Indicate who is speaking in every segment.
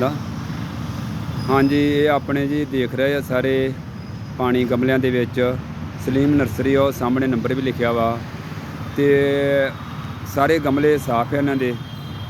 Speaker 1: ਦਾ ਹਾਂਜੀ, ਇਹ ਆਪਣੇ ਜੀ ਦੇਖ ਰਹੇ ਆ ਸਾਰੇ ਪਾਣੀ ਗਮਲਿਆਂ ਦੇ ਵਿੱਚ। ਸਲੀਮ ਨਰਸਰੀ, ਉਹ ਸਾਹਮਣੇ ਨੰਬਰ ਵੀ ਲਿਖਿਆ ਵਾ। ਤੇ ਸਾਰੇ ਗਮਲੇ ਸਾਫ਼ ਆ ਇਹਨਾਂ ਦੇ।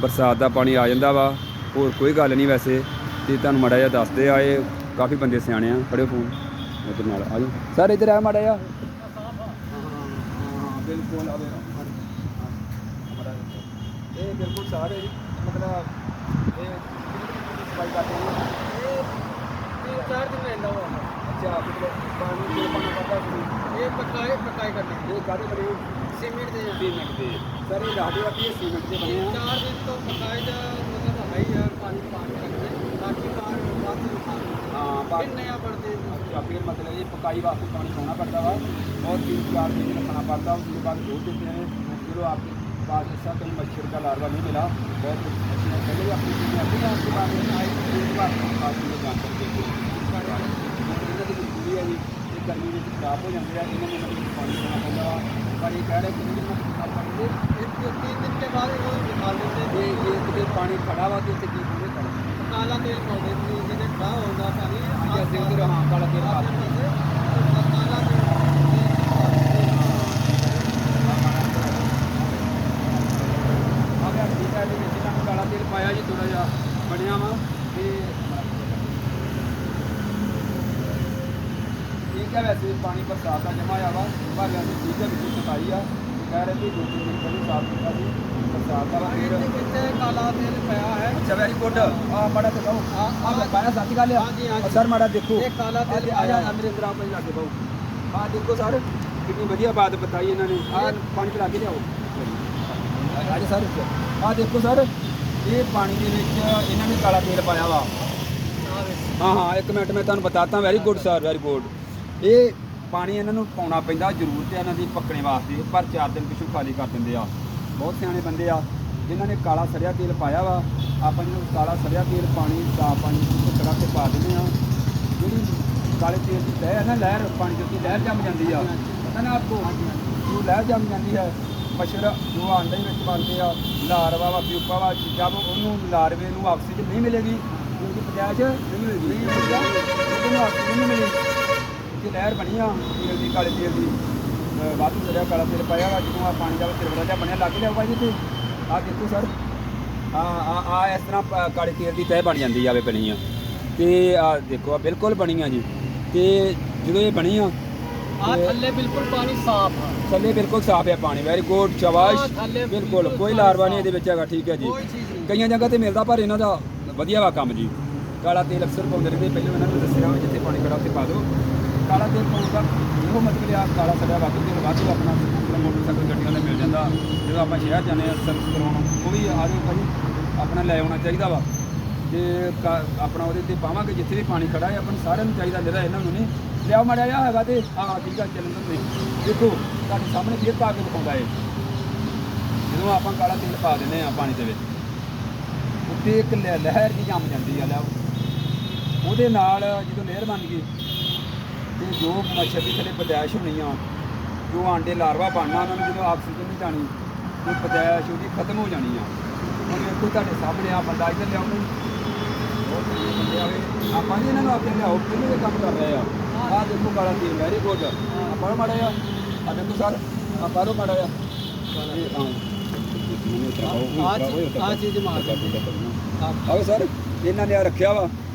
Speaker 1: ਬਰਸਾਤ ਦਾ ਪਾਣੀ ਆ ਜਾਂਦਾ ਵਾ। ਹੋਰ ਕੋਈ ਗੱਲ ਨਹੀਂ ਵੈਸੇ। ਤੇ ਤੁਹਾਨੂੰ ਮਾੜਾ ਜਿਹਾ ਦੱਸਦੇ ਆ, ਇਹ ਕਾਫੀ ਬੰਦੇ ਸਿਆਣੇ ਆ। ਫੜਿਓ ਫੋਨ। ਇਧਰ ਨਾਲ ਆ ਜਾਓ। ਸਰ ਇੱਧਰ ਆ ਮਾੜਾ ਜਿਹਾ। ਬਿਲਕੁਲ ਆਵੇ ਇਹ ਬਿਲਕੁਲ ਸਾਰੇ ਮਤਲਬ ਇਹ ਸਫਾਈ ਕਰਦੇ ਨੇ
Speaker 2: तीन चार दिन रहता हुआ
Speaker 1: ਅੱਛਾ ਮਤਲਬ ਪਾਣੀ ਦੇ ਪਾਣੀ ਪਤਾ ਸੀ
Speaker 2: ये पकाए पकाए करने
Speaker 1: ਇਹ ਕਾਦੇ ਬਣੇ ਹੋ?
Speaker 2: सीमेंट दे
Speaker 1: ਸੀਮੈਂਟ ਦੇ ਸਰ ਇਹ ਦੱਸਦੇ ਆ ਕਿ ਇਹ ਸੀਮੈਂਟ ਦੇ ਬਣੇ ਆ
Speaker 2: चार दिन तो पकाए जा मतलब है ही यार पानी पानी करने बाकी कार बात
Speaker 1: ਹਾਂ ਪਰ
Speaker 2: फिर नया बढ़ते
Speaker 1: ਅੱਛਾ ਫਿਰ ਮਤਲਬ ਇਹ ਪਕਾਈ ਵਾਸਤੇ ਪਾਣੀ ਪਾਉਣਾ पड़ता वा और तीन चार दिन रखना पड़ता उसके बाद धो देते हैं फिर वो आपके पास ऐसा कहीं मच्छर का लार्वा नहीं मिला बहुत ਗਰਮੀ ਵਿੱਚ ਖਰਾਬ ਹੋ ਜਾਂਦੇ ਆ ਇਹਨਾਂ ਨੂੰ ਮਤਲਬ ਪਾਣੀ ਦੇਣਾ ਪੈਂਦਾ ਵਾ ਪਰ ਇਹ ਕਹਿ ਰਹੇ ਕਿ ਇਹਨਾਂ ਨੂੰ ਖਰਾਬ ਕਰਦੇ
Speaker 2: ਇੱਕ ਤਿੰਨ ਦਿਨ ਦੇ ਬਾਅਦ ਇਹਨਾਂ ਨੂੰ ਨਿਕਾਲ ਦਿੰਦੇ
Speaker 1: ਜੇ ਜੇ ਕਿਤੇ ਪਾਣੀ ਖੜਾ ਵਾ ਤੇ ਉੱਥੇ ਕੀ ਪੂਰੇ
Speaker 2: ਕਰਦੇ ਕਾਲਾ ਤੇਲ ਪਾਉਂਦੇ ਜਿਹਦੇ ਖੜਾ ਹੁੰਦਾ ਪਾਣੀ
Speaker 1: ਅੱਜ ਅਸੀਂ ਉਧਰ ਹਾਂ ਕਾਲਾ ਤੇਲ ਪਾ ਦਿੰਦੇ ਪਹਿਲਾਂ ਵੈਸੇ ਪਾਣੀ ਬਰਸਾਤ ਦਾ ਜਮਾ ਆਵਾ ਪਰ ਵੈਸੇ ਠੀਕ ਦੇ ਵਿੱਚ ਸਤਾਈ ਆ। ਕਹਿ ਰਹੇ ਸੀ ਦੋ ਤਿੰਨ ਦਿਨ ਸਾਫ਼ ਕੀਤਾ ਸੀ ਬਰਸਾਤ ਦਾ ਫਿਰ
Speaker 2: ਕਿੱਥੇ ਕਾਲਾ ਤੇਲ ਪਿਆ ਹੈ।
Speaker 1: ਅੱਛਾ ਵੈਰੀ ਗੁੱਡ। ਆ ਮਾੜਾ ਤੇ
Speaker 2: ਬਾਉ
Speaker 1: ਆ
Speaker 2: ਆ
Speaker 1: ਪਾਇਆ ਸਾਥੀ ਗੱਲ
Speaker 2: ਹਾਂਜੀ ਹਾਂਜੀ।
Speaker 1: ਸਰ ਮਾੜਾ ਦੇਖੋ।
Speaker 2: ਇਹ ਕਾਲਾ ਤੇਲ
Speaker 1: ਆ ਜਾ ਮੇਰੇ ਗ੍ਰਾਮ ਪੰਜ ਲਾਗੇ ਬਾਉ ਆ ਦੇਖੋ ਸਰ ਕਿੰਨੀ ਵਧੀਆ ਬਾਤ ਬਤਾਈ ਇਹਨਾਂ ਨੇ। ਆ ਪਾਣੀ ਚਲਾ ਕੇ ਲਿਆਓ। ਅੱਜ ਸਰ ਆ ਦੇਖੋ ਸਰ ਇਹ ਪਾਣੀ ਦੇ ਵਿੱਚ ਇਹਨਾਂ ਨੇ ਕਾਲਾ ਤੇਲ ਪਾਇਆ ਵਾ। ਹਾਂ ਹਾਂ ਇੱਕ ਮਿੰਟ ਮੈਂ ਤੁਹਾਨੂੰ ਬਤਾਤਾ। Very good sir very good ਇਹ ਪਾਣੀ ਇਹਨਾਂ ਨੂੰ ਪਾਉਣਾ ਪੈਂਦਾ ਜ਼ਰੂਰਤ ਹੈ ਇਹਨਾਂ ਦੀ ਪੱਕਣੇ ਵਾਸਤੇ, ਪਰ ਚਾਰ ਦਿਨ ਪਿਛੋਂ ਖਾਲੀ ਕਰ ਦਿੰਦੇ ਆ। ਬਹੁਤ ਸਿਆਣੇ ਬੰਦੇ ਆ, ਜਿਨ੍ਹਾਂ ਨੇ ਕਾਲਾ ਸਰਿਆ ਤੇਲ ਪਾਇਆ ਵਾ, ਆਪਾਂ ਨੂੰ ਕਾਲਾ ਸਰਿਆ ਤੇਲ ਪਾਣੀ, ਸਾਫ਼ ਪਾਣੀ ਕੜਾ ਕੇ ਪਾ ਦਿੰਦੇ ਆ। ਜਿਹੜੀ ਕਾਲੇ ਤੇਲ ਦੀ ਲਹਿਰ ਹੈ ਨਾ, ਲਹਿਰ ਪਾਣੀ ਦੇ, ਲਹਿਰ ਜੰਮ ਜਾਂਦੀ ਆ। ਪਤਾ ਨਾ ਆਪਕੋ ਉਹ ਲਹਿਰ ਜੰਮ ਜਾਂਦੀ ਹੈ ਮੱਛਰ ਜੋ ਆਂਡੇ ਵਿੱਚ ਬਣਦੇ ਆ, ਲਾਰਵਾ ਵਾ, ਪਿਉਪਾ ਵਾ ਜਦ ਉਹਨੂੰ ਲਾਰਵੇ ਨੂੰ ਆਕਸੀਜਨ ਨਹੀਂ ਮਿਲੇਗੀ ਉਹਦੀ ਪਜਾਇਸ਼ ਨਹੀਂ ਮਿਲੇਗੀ ਨਹੀਂ ਮਿਲੇਗਾ ਉਹਨੂੰ ਆਕਸੀਜਨ ਨਹੀਂ ਮਿਲੇਗੀ। ਇੱਥੇ ਨਹਿਰ ਬਣੀ ਆ ਤੇਲ ਦੀ ਕਾਲੇ ਤੇਲ ਦੀ। ਅਹ ਵਾਧੂ ਕਾਲਾ ਤੇਲ ਪਾਇਆ ਵਾ ਜਦੋਂ ਆ ਪਾਣੀ ਦਾ ਤਿਰਵੜਾ ਜਿਹਾ ਬਣਿਆ ਲੱਗ ਲਿਆ ਭਾਈ ਇੱਥੇ। ਆ ਦੇਖੋ ਸਰ ਆ ਆ ਇਸ ਤਰ੍ਹਾਂ ਕਾਲੇ ਤੇਲ ਦੀ ਤਹਿ ਬਣ ਜਾਂਦੀ ਆਵੇ ਬਣੀ ਆ। ਤੇ ਆ ਦੇਖੋ ਆ ਬਿਲਕੁਲ ਬਣੀ ਆ ਜੀ। ਤੇ ਜਦੋਂ ਇਹ ਬਣੀ ਆ
Speaker 2: ਆ ਥੱਲੇ ਬਿਲਕੁਲ ਪਾਣੀ ਸਾਫ਼ ਆ।
Speaker 1: ਥੱਲੇ ਬਿਲਕੁਲ ਸਾਫ਼ ਹੈ ਪਾਣੀ ਵੈਰੀ ਗੁੱਡ ਸ਼ਾਬਾਸ਼। ਬਿਲਕੁਲ ਕੋਈ ਲਾਰਵਾ ਨਹੀਂ ਇਹਦੇ ਵਿੱਚ ਹੈਗਾ ਠੀਕ ਹੈ ਜੀ। ਕਈਆਂ ਜਗ੍ਹਾ ਤੇ ਮਿਲਦਾ ਪਰ ਇਹਨਾਂ ਦਾ ਵਧੀਆ ਵਾ ਕੰਮ ਜੀ। ਕਾਲਾ ਤੇਲ ਅਕਸਰ ਪਾਉਂਦੇ ਰਹਿੰਦੇ ਪਹਿਲਾਂ ਇਹਨਾਂ ਨੂੰ ਦੱਸਿਆ ਜਿੱਥੇ ਪਾਣੀ ਖੜਾ ਉੱਥੇ ਪਾ ਦਿਓ। ਕਾਲਾ ਤੇਲ ਪਾਉਣ ਦਾ ਇਹੋ ਮਤਲਬ ਆ ਕਾਲਾ ਸੜਿਆ ਵਾਧੂ ਤੇਲ ਵਾਧੂ ਆਪਣਾ ਮੋਟਰਸਾਈਕਲ ਗੱਡੀਆਂ ਦਾ ਮਿਲ ਜਾਂਦਾ। ਜਦੋਂ ਆਪਾਂ ਸ਼ਹਿਰ ਜਾਂਦੇ ਆ ਸਰਵਿਸ ਕਰਾਉਣ, ਉਹ ਵੀ ਆ ਜਾਓ ਭਾਈ ਆਪਣਾ ਲੈ ਆਉਣਾ ਚਾਹੀਦਾ ਵਾ। ਤੇ ਕਾ- ਆਪਣਾ ਉਹਦੇ ਤੇ ਪਾਵਾਂਗੇ, ਜਿੱਥੇ ਵੀ ਪਾਣੀ ਖੜਾ ਹੈ, ਆਪਾਂ ਨੂੰ ਸਾਰਿਆਂ ਨੂੰ ਚਾਹੀਦਾ ਜਿਹੜਾ ਇਹਨਾਂ ਨੂੰ ਨਹੀਂ। ਲਿਆਓ ਮਾੜਾ ਜਿਹਾ ਹੈਗਾ ਤੇ ਹਾਂ ਠੀਕ ਆ, ਚੱਲਣ ਦਿੰਦੇ ਦੇਖੋ, ਤੁਹਾਡੇ ਸਾਹਮਣੇ ਫੇਰ ਪਾ ਕੇ ਦਿਖਾਉਂਦਾ ਏ ਜਦੋਂ ਆਪਾਂ ਕਾਲਾ ਤੇਲ ਪਾ ਦਿੰਦੇ ਆ ਪਾਣੀ ਦੇ ਵਿੱਚ, ਉੱਤੇ ਇੱਕ ਲ- ਲਹਿਰ ਜੀ ਜੰਮ ਜਾਂਦੀ ਆ ਲੈ ਉਹਦੇ ਨਾਲ ਜਦੋਂ ਲਹਿਰ ਬਣ ਗਈ ਤੇ ਜੋ ਮੱਛਰ ਦੀ ਥੱਲੇ ਪਦਾਇਸ਼ ਹੋਣੀ ਆ ਜੋ ਆਂਡੇ ਲਾਰਵਾ ਬਣਨਾ ਉਹਨਾਂ ਨੂੰ ਜਦੋਂ ਆਕਸੀਜਨ ਨਹੀਂ ਜਾਣੀ ਉਹ ਪਦਾਇਸ਼ ਉਹਦੀ ਖਤਮ ਹੋ ਜਾਣੀ ਆ। ਹੁਣ ਵੇਖੋ ਤੁਹਾਡੇ ਸਾਹਮਣੇ ਆ ਬੰਦਾ ਇੱਧਰ ਲਿਆਉਂ ਨੂੰ। ਵਧੀਆ ਆਪਾਂ ਜੀ ਇਹਨਾਂ ਨੂੰ ਆਖਿਆ ਲਿਆਓ ਕਿੰਨੇ ਕੰਮ ਕਰ ਰਹੇ ਆ? ਆ ਦੇਖੋ ਕਾਲਾ ਤੇਲ ਵੈਰੀ ਗੁੱਡ ਆਪਾਂ ਮਾੜਾ ਆ। ਆ ਦੇਖੋ ਸਰ ਆਪਾਂ ਬਾਹਰੋਂ ਮਾੜਾ ਆ।
Speaker 2: ਆ ਚੀਜ਼ ਮਾਰ
Speaker 1: ਆ ਸਰ ਇਹਨਾਂ ਨੇ ਆ ਰੱਖਿਆ ਵਾ।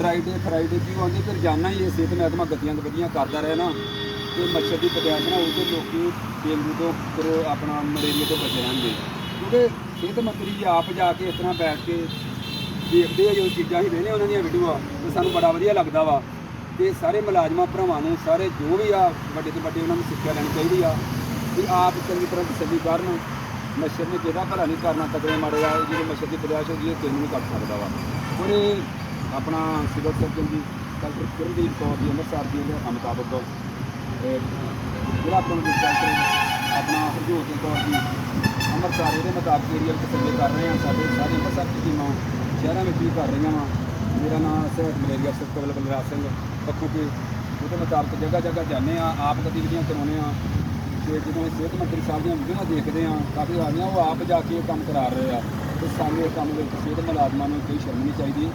Speaker 1: ਫਰਾਈਡੇ ਫਰਾਈਡੇ ਕੀ ਆਉਂਦੀ ਤੇ ਰੋਜ਼ਾਨਾ ਹੀ ਇਹ ਸਿਹਤ ਮਹਿਕਮਾ ਗਤੀਆਂ ਵਧੀਆਂ ਕਰਦਾ ਰਹੇ ਨਾ। ਤੇ ਮੱਛਰ ਦੀ ਪਦਾਇਸ਼ ਨਾ ਉਹ ਤੇ ਲੋਕੀ ਡੇਂਗੂ ਤੋਂ ਫਿਰ ਆਪਣਾ ਮਲੇਰੀਆ ਤੋਂ ਬਚੇ ਰਹਿਣਗੇ। ਕਿਉਂਕਿ ਸਿਹਤ ਮੰਤਰੀ ਜੀ ਆਪ ਜਾ ਕੇ ਇਸ ਤਰ੍ਹਾਂ ਬੈਠ ਕੇ ਦੇਖਦੇ ਆ ਜੋ ਚੀਜ਼ਾਂ ਹੀ ਵੇਖਦੇ ਉਹਨਾਂ ਦੀਆਂ ਵੀਡੀਓਆਂ, ਤੇ ਸਾਨੂੰ ਬੜਾ ਵਧੀਆ ਲੱਗਦਾ ਵਾ। ਤੇ ਸਾਰੇ ਮੁਲਾਜ਼ਮਾਂ, ਭਰਾਵਾਂ ਨੂੰ, ਸਾਰੇ ਜੋ ਵੀ ਆ, ਵੱਡੇ ਤੋਂ ਵੱਡੇ ਉਹਨਾਂ ਨੂੰ ਸਿੱਖਿਆ ਲੈਣੀ ਚਾਹੀਦੀ ਆ। ਵੀ ਆਪ ਚੰਗੀ ਤਰ੍ਹਾਂ ਤਸੱਲੀ ਕਰਨ, ਮੱਛਰ ਨੇ ਕਿਹਦਾ ਭਲਾ ਨਹੀਂ ਕਰਨਾ ਤਕੜੇ ਮਾੜੇ ਆ ਜਿਹੜੇ ਮੱਛਰ ਦੀ ਪਦਾਇਸ਼ ਹੋ ਗਈ ਇਹ ਕਿਸੇ ਨੂੰ ਨਹੀਂ ਕਰ ਸਕਦਾ ਵਾ। ਹੁਣ ਇਹ ਆਪਣਾ civil surgeon ji, doctor Kirandeep Kaur ji, Amritsar ਦੀ ਦੇ। ਹੁਕਮ ਮੁਤਾਬਕ ਇਹ ਜਿਹੜਾ ਆਪਣਾ ਡਾਕਟਰ ਆਪਣਾ ਹਰਜੋਤ ਕੌਰ ਜੀ, ਅੰਮ੍ਰਿਤਸਰ, ਇਹਦੇ ਮੁਤਾਬਕ ਜਿਹੜੀ ਵਿੱਚ ਸਰਵੇ ਕਰ ਰਹੇ ਹਾਂ ਸਾਡੇ ਸਾਰੇ ਅੰਮ੍ਰਿਤਸਰ ਦੀ ਟੀਮਾਂ ਸ਼ਹਿਰਾਂ ਵਿੱਚ ਵੀ ਕਰ ਰਹੀਆਂ ਵਾ। ਮੇਰਾ ਨਾਮ ਸਹਿਤ ਮਲੇਰੀਆ ਅਫਸਰ ਬਲਰਾਜ ਸਿੰਘ। ਪੱਖੂ ਕੇ ਉਹਦੇ ਮੁਤਾਬਕ ਜਗ੍ਹਾ ਜਗ੍ਹਾ ਜਾਂਦੇ ਆ, ਆਪ ਗਤੀਵਿਧੀਆਂ ਕਰਾਉਂਦੇ ਆ। ਤੇ ਜਦੋਂ ਸਿਹਤ ਮੰਤਰੀ ਸਾਹਿਬ ਦੀਆਂ ਵੀਡੀਓ ਦੇਖਦੇ ਆ, ਕਾਫੀ ਆ ਰਹੀਆਂ ਉਹ ਆਪ ਜਾ ਕੇ ਇਹ ਕੰਮ ਕਰਾ ਰਹੇ ਆ। ਤੇ ਸਾਨੂੰ ਇਹ ਕੰਮ ਵਿੱਚ ਸਿਹਤ ਮੁਲਾਜ਼ਮਾਂ ਨੂੰ ਕੋਈ ਸ਼ਰਮ ਨਹੀਂ ਚਾਹੀਦੀ।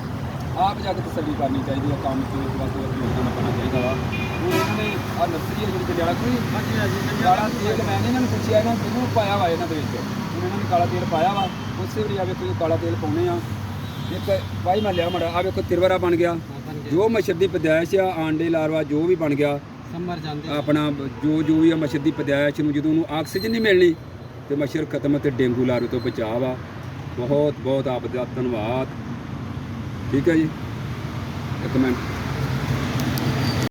Speaker 1: ਆਪ ਜਾ ਕੇ ਤਸੱਲੀ ਕਰਨੀ ਚਾਹੀਦੀ ਹੈ ਕੰਮ ਤੇ ਇਸ ਵਾਸਤੇ ਯੋਗਦਾਨ ਪਾਉਣਾ ਚਾਹੀਦਾ ਵਾ। ਹੁਣ ਇਹਨਾਂ ਨੇ ਆ ਨਰਸਰੀ ਹੈ ਜਿਹੜੀ ਜੰਡਿਆਲਾ ਕੋਈ
Speaker 2: ਹਾਂਜੀ ਹਾਂਜੀ
Speaker 1: ਕਾਲਾ ਤੇਲ ਮੈਂ ਇਹਨਾਂ ਨੂੰ ਪੁੱਛਿਆ ਇਹਨਾਂ ਕਿਹਨੂੰ ਪਾਇਆ ਵਾ ਇਹਨਾਂ ਦੇ ਵਿੱਚ। ਇਹਨਾਂ ਨੇ ਕਾਲਾ ਤੇਲ ਪਾਇਆ ਵਾ ਉਸੇ ਵੇਲੇ ਆ ਵੇਖੋ ਕਾਲਾ ਤੇਲ ਪਾਉਣੇ ਆ। ਇੱਕ ਭਾਈ ਮੈਂ ਲਿਆ ਮੜਾ ਆ ਵੇਖੋ ਤਿਰਵਰਾ ਬਣ ਗਿਆ। ਜੋ ਮੱਛਰ ਦੀ ਪਦਾਇਸ਼ ਆ ਆਂਡੇ ਲਾਰਵਾ ਜੋ ਵੀ ਬਣ ਗਿਆ
Speaker 2: ਸੰਮਰ ਜਾਂਦੇ
Speaker 1: ਆਪਣਾ ਜੋ ਜੋ ਵੀ ਆ ਮੱਛਰ ਦੀ ਪਦਾਇਸ਼ ਨੂੰ ਜਦੋਂ ਉਹਨੂੰ ਆਕਸੀਜਨ ਨਹੀਂ ਮਿਲਣੀ ਤੇ ਮੱਛਰ ਖਤਮ ਤੇ ਡੇਂਗੂ ਲਾਰੂ ਤੋਂ ਬਚਾਅ ਵਾ। ਬਹੁਤ ਬਹੁਤ ਆਪ ਦਾ ਧੰਨਵਾਦ। ਠੀਕ ਹੈ ਜੀ। ਇੱਕ ਮਿੰਟ।